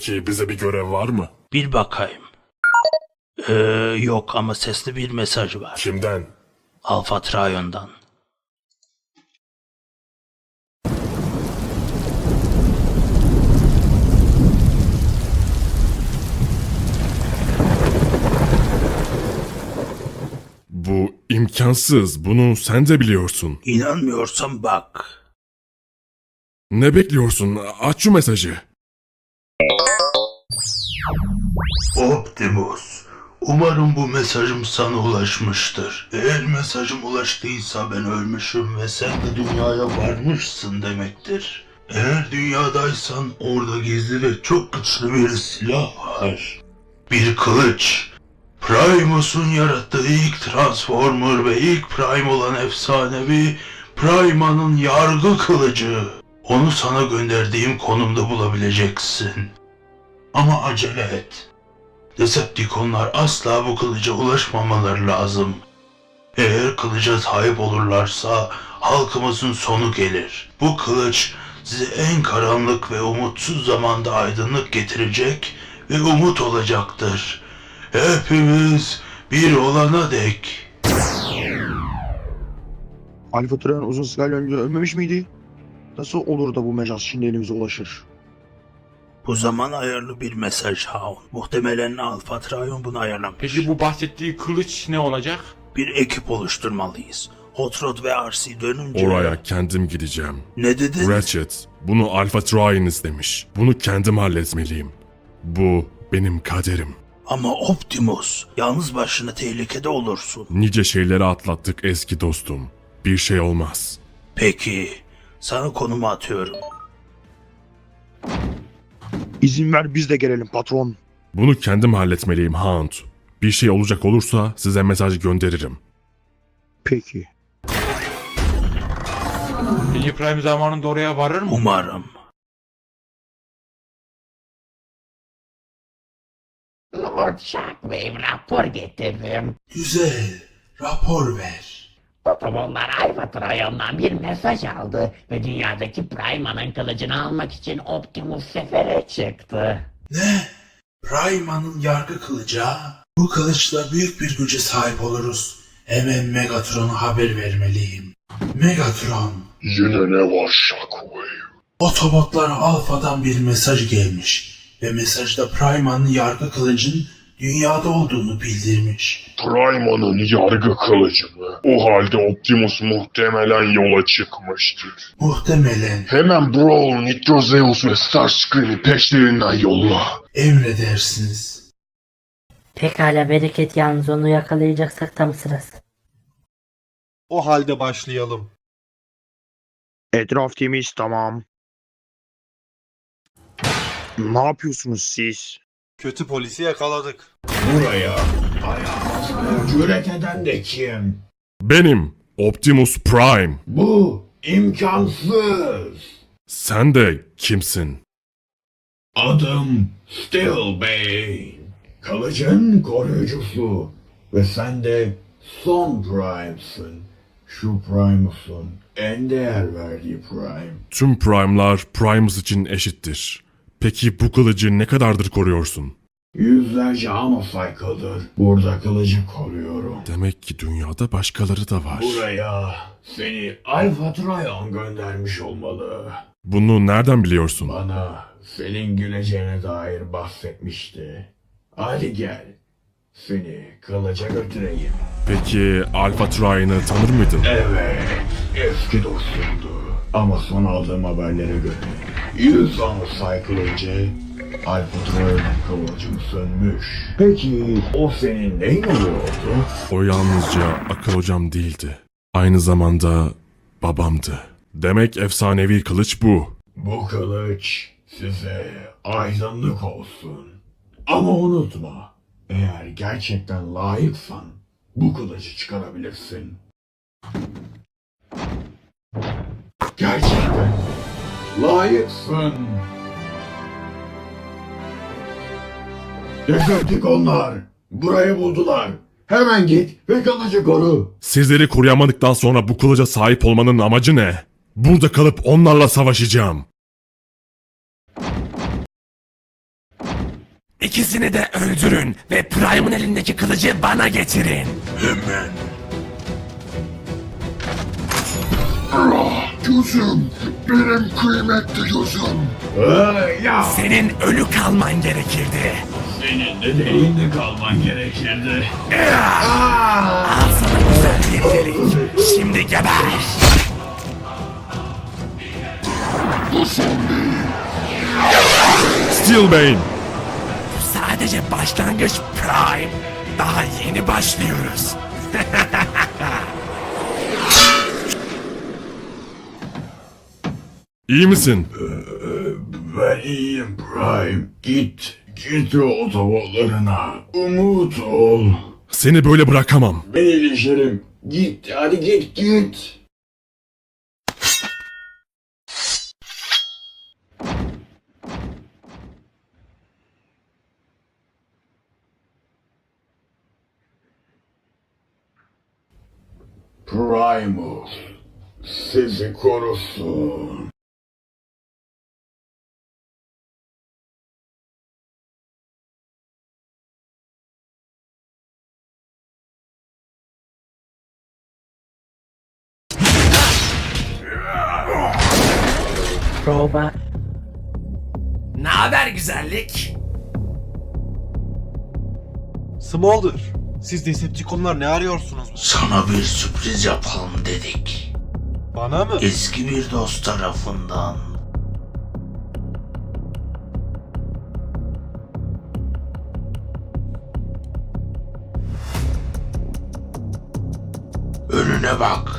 Peki bize bir görev var mı? Bir bakayım. Ee, yok ama sesli bir mesaj var. Kimden? Alfa Trion'dan. Bu imkansız. Bunu sen de biliyorsun. İnanmıyorsan bak. Ne bekliyorsun? Aç şu mesajı. Optimus. Umarım bu mesajım sana ulaşmıştır. Eğer mesajım ulaştıysa ben ölmüşüm ve sen de dünyaya varmışsın demektir. Eğer dünyadaysan orada gizli ve çok güçlü bir silah var. Bir kılıç. Primus'un yarattığı ilk Transformer ve ilk Prime olan efsanevi Prima'nın yargı kılıcı. Onu sana gönderdiğim konumda bulabileceksin. Ama acele et. Decepticonlar asla bu kılıca ulaşmamaları lazım. Eğer kılıca sahip olurlarsa halkımızın sonu gelir. Bu kılıç size en karanlık ve umutsuz zamanda aydınlık getirecek ve umut olacaktır. Hepimiz bir olana dek. Alfa Trion uzun süre önce ölmemiş miydi? Nasıl olur da bu mecaz şimdi elimize ulaşır? Bu zaman ayarlı bir mesaj Hound. Muhtemelen Alpha Trion bunu ayarlamış. Peki bu bahsettiği kılıç ne olacak? Bir ekip oluşturmalıyız. Hot Rod ve RC dönünce... Oraya kendim gideceğim. Ne dedin? Ratchet, bunu Alpha Trion istemiş. Bunu kendim halletmeliyim. Bu benim kaderim. Ama Optimus, yalnız başına tehlikede olursun. Nice şeyleri atlattık eski dostum. Bir şey olmaz. Peki, sana konumu atıyorum. İzin ver biz de gelelim patron. Bunu kendim halletmeliyim Hound. Bir şey olacak olursa size mesaj gönderirim. Peki. Peki Prime zamanında oraya varır mı? Umarım. Lord Shockwave rapor getirdim. Güzel, rapor ver. Alpha Trion'dan bir mesaj aldı ve dünyadaki Prima'nın kılıcını almak için Optimus sefere çıktı. Ne? Prima'nın yargı kılıcı ha? Bu kılıçla büyük bir güce sahip oluruz. Hemen Megatron'a haber vermeliyim. Megatron, Yine ne var Shockwave? Otobotlara Alfa'dan bir mesaj gelmiş ve mesajda Prima'nın yargı kılıcın dünyada olduğunu bildirmiş. Prime'ın yargı kılıcı mı? O halde Optimus muhtemelen yola çıkmıştır. Muhtemelen Hemen Brawl, Nitro Zeus ve Starscream'i peşlerinden yolla. emredersiniz. Pekala bereket yalnız onu yakalayacaksak tam sırası. O halde başlayalım. Etraf temiz tamam. Ne yapıyorsunuz siz? Kötü polisi yakaladık. Buraya ayağımızı cüret eden de kim? Benim Optimus Prime. Bu imkansız. Sen de kimsin? Adım Stillbane. Kılıcın koruyucusu. Ve sen de son Prime'sın. Şu Primus'un en değer verdiği Prime. Tüm Prime'lar Primus için eşittir. Peki bu kılıcı ne kadardır koruyorsun? Yüzlerce Cycle'dır. Burada kılıcı koruyorum. Demek ki dünyada başkaları da var. Buraya seni Alpha Trion göndermiş olmalı. Bunu nereden biliyorsun? Bana senin güleceğine dair bahsetmişti. Hadi gel. Seni kılıca götüreyim. Peki Alpha Trion'ı tanır mıydın? Evet, eski dostumdu. Ama son aldığım haberlere göre 100 anı cycle önce Alpha Trion'un kıvılcımı sönmüş. Peki o senin neyin oluyordu? O yalnızca akıl hocam değildi. Aynı zamanda babamdı. Demek efsanevi kılıç bu. Bu kılıç size aydınlık olsun. Ama unutma, eğer gerçekten layıksan bu kılıcı çıkarabilirsin. Gerçekten layıksın. Decepticonlar burayı buldular. Hemen git ve kılıcı koru. Sizleri koruyamadıktan sonra bu kılıca sahip olmanın amacı ne? Burada kalıp onlarla savaşacağım. İkisini de öldürün ve Prime'ın elindeki kılıcı bana getirin. Hemen. Gözüm, benim kıymetli gözüm. Ee, ya Senin ölü kalman gerekirdi. senin de değinde kalman gerekirdi. Al sana güzel bir delik. Şimdi geber. Steelbane! Sadece başlangıç Prime. Daha yeni başlıyoruz. İyi misin? Ben iyiyim Prime. Git, git o otobotlarına. Umut ol. Seni böyle bırakamam. Ben iyileşirim. Git, hadi git, git. Primus, sizi korusun. Robot. Ne haber güzellik? Smolder. Siz Decepticonlar ne arıyorsunuz? Sana bir sürpriz yapalım dedik. Bana mı? Eski bir dost tarafından. Önüne bak.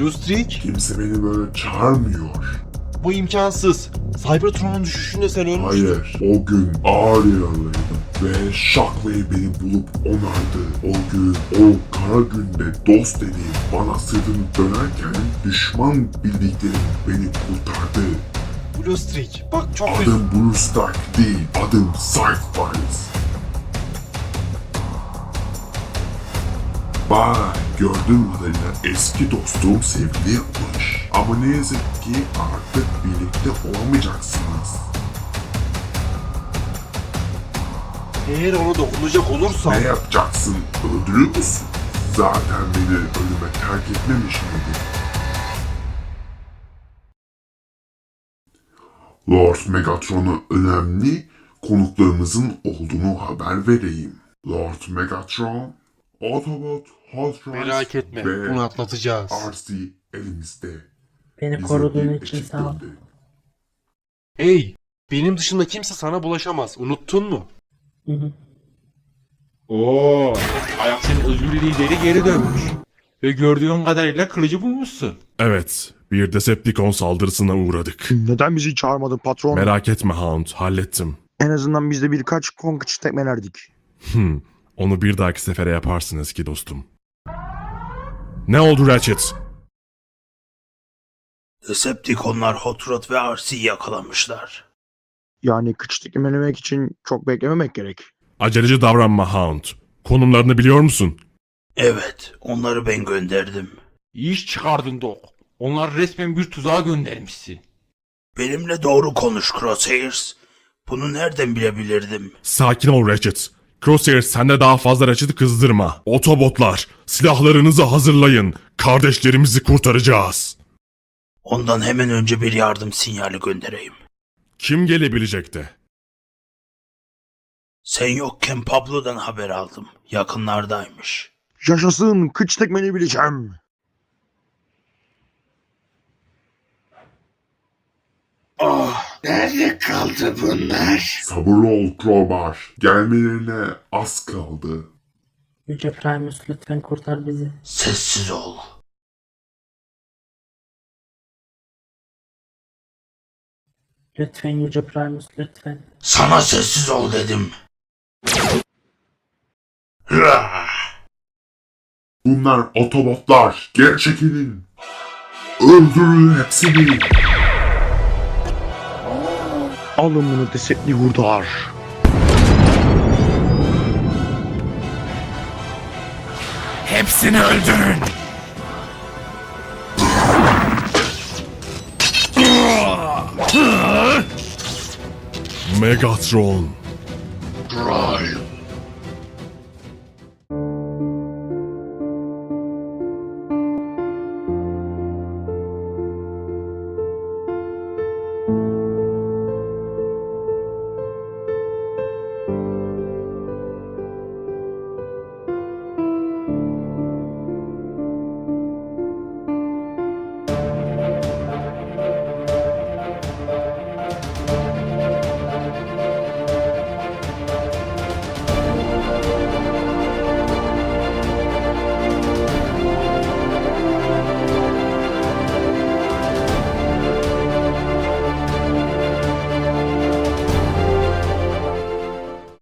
Blue Streak? Kimse beni böyle çağırmıyor. Bu imkansız. Cybertron'un düşüşünde sen ölmüştün. Hayır, o gün ağır yaralıydım ve Shockwave beni bulup onardı. O gün, o kara günde dost dediğim bana sırtını dönerken düşman bildiklerim beni kurtardı. Blue Streak. Bak çok üzüldüm. Adım Blue Stark değil, adım Cypher's. Bak, gördüğüm kadarıyla eski dostum sevgili yapmış. Ama ne yazık ki artık birlikte olamayacaksınız. Eğer ona dokunacak olursan... Ne yapacaksın? Öldürür müsün? Zaten beni ölüme terk etmemiş miydin? Lord Megatron'a önemli konuklarımızın olduğunu haber vereyim. Lord Megatron, Autobot, Merak etme. ve Bunu atlatacağız. RC elimizde. Beni Bize koruduğun bir için ekip sağ ol. gönder. Hey! Benim dışında kimse sana bulaşamaz. Unuttun mu? Hı hı. Oo, Ajax'ın özgür lideri geri dönmüş. Ve gördüğün kadarıyla kılıcı bulmuşsun. Evet, bir Decepticon saldırısına uğradık. Neden bizi çağırmadın patron? Merak etme Hound, hallettim. en azından biz de birkaç konkıç tekmelerdik. Hmm, onu bir dahaki sefere yaparsın eski dostum. Ne oldu Ratchet? Decepticonlar Hot Rod ve RC'yi yakalamışlar. Yani kıç tekmelemek için çok beklememek gerek. Aceleci davranma Hound. Konumlarını biliyor musun? Evet, onları ben gönderdim. İyi iş çıkardın Dok. Onlar resmen bir tuzağa göndermişsin. Benimle doğru konuş Crosshairs. Bunu nereden bilebilirdim? Sakin ol Ratchet. Crosshair sen de daha fazla Ratchet'i kızdırma. Otobotlar, silahlarınızı hazırlayın. Kardeşlerimizi kurtaracağız. Ondan hemen önce bir yardım sinyali göndereyim. Kim gelebilecekti? Sen yokken Pablo'dan haber aldım. Yakınlardaymış. Yaşasın kıç tekmeni bileceğim. Nerede kaldı bunlar? Sabırlı ol Crowbar. Gelmelerine az kaldı. Yüce Primus lütfen kurtar bizi. Sessiz ol. Lütfen Yüce Primus lütfen. Sana sessiz ol dedim. Bunlar otobotlar. Geri çekilin. Öldürün hepsini. Alın bunu desetli hurdar. Hepsini öldürün. Megatron.